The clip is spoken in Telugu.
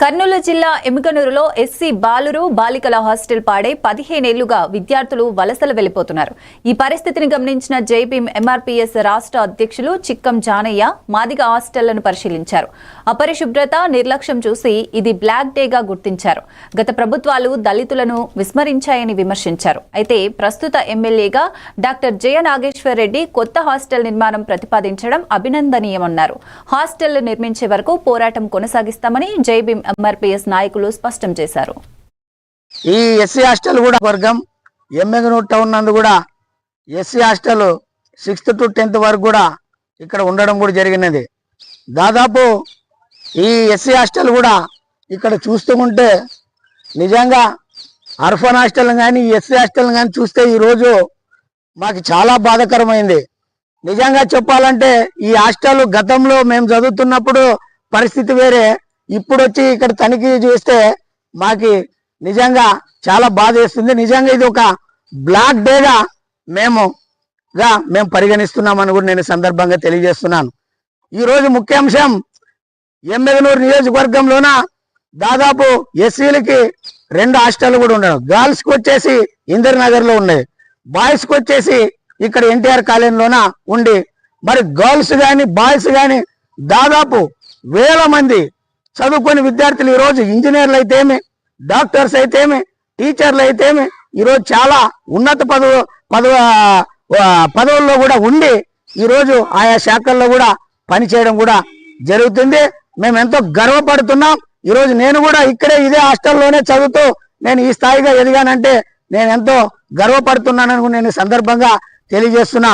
కర్నూలు జిల్లా ఎముకనూరులో ఎస్సీ బాలురు బాలికల హాస్టల్ పాడే పదిహేనేళ్ళుగా విద్యార్థులు వలసలు వెళ్ళిపోతున్నారు ఈ పరిస్థితిని గమనించిన జైభీం ఎంఆర్పీఎస్ రాష్ట్ర అధ్యక్షులు చిక్కం జానయ్య మాదిగ హాస్టళ్ళను పరిశీలించారు. అపరిశుభ్రత నిర్లక్ష్యం చూసి ఇది బ్లాక్ డేగా గుర్తించారు. గత ప్రభుత్వాలు దళితులను విస్మరించాయని విమర్శించారు. అయితే ప్రస్తుత ఎమ్మెల్యేగా డాక్టర్ జయ నాగేశ్వర్ రెడ్డి కొత్త హాస్టల్ నిర్మాణం ప్రతిపాదించడం అభినందనీయమన్నారు. హాస్టల్ నిర్మించే వరకు పోరాటం కొనసాగిస్తామని జైభీం ఎంఆర్పీఎస్ నాయకులు స్పష్టం చేశారు. ఈ ఎస్సీ హాస్టల్ కూడా వర్గం ఎమ్మెగనూర్ టౌన్ నందు కూడా SC hostel sixth to tenth వరకు కూడా ఇక్కడ ఉండడం కూడా జరిగినది. దాదాపు ఈ ఎస్సీ హాస్టల్ కూడా ఇక్కడ చూస్తూ ఉంటే నిజంగా అర్ఫన్ హాస్టల్ కానీ ఎస్సీ హాస్టల్ కానీ చూస్తే ఈరోజు మాకు చాలా బాధకరమైంది. నిజంగా చెప్పాలంటే ఈ హాస్టల్ గతంలో మేము చదువుతున్నప్పుడు పరిస్థితి వేరే ఇప్పుడు వచ్చి ఇక్కడ తనిఖీ చేస్తే మాకి నిజంగా చాలా బాధ వేస్తుంది. నిజంగా ఇది ఒక బ్లాక్ డేగా మేము గా మేము పరిగణిస్తున్నామని కూడా నేను సందర్భంగా తెలియజేస్తున్నాను. ఈరోజు ముఖ్యాంశం ఎమ్మెగనూరు నియోజకవర్గంలోన దాదాపు ఎస్సీలకి రెండు హాస్టల్ కూడా ఉండవు గర్ల్స్కి వచ్చేసి ఇందిరనగర్లో ఉన్నాయి. బాయ్స్కి వచ్చేసి ఇక్కడ ఎన్టీఆర్ కాలేజీలోన ఉండి మరి గర్ల్స్ కానీ బాయ్స్ కానీ దాదాపు వేల మంది చదువుకొని విద్యార్థులు ఈరోజు ఇంజనీర్లు అయితేమి డాక్టర్స్ అయితేమి టీచర్లు అయితేమి ఈరోజు చాలా ఉన్నత పదవు పదవ పదవుల్లో కూడా ఉండి ఈరోజు ఆయా శాఖల్లో కూడా పనిచేయడం కూడా జరుగుతుంది. మేము ఎంతో గర్వపడుతున్నాం. ఈరోజు నేను కూడా ఇక్కడే ఇదే హాస్టల్లోనే చదువుతూ నేను ఈ స్థాయిగా ఎదిగానంటే నేను ఎంతో గర్వపడుతున్నానని నేను సందర్భంగా తెలియజేస్తున్నాం.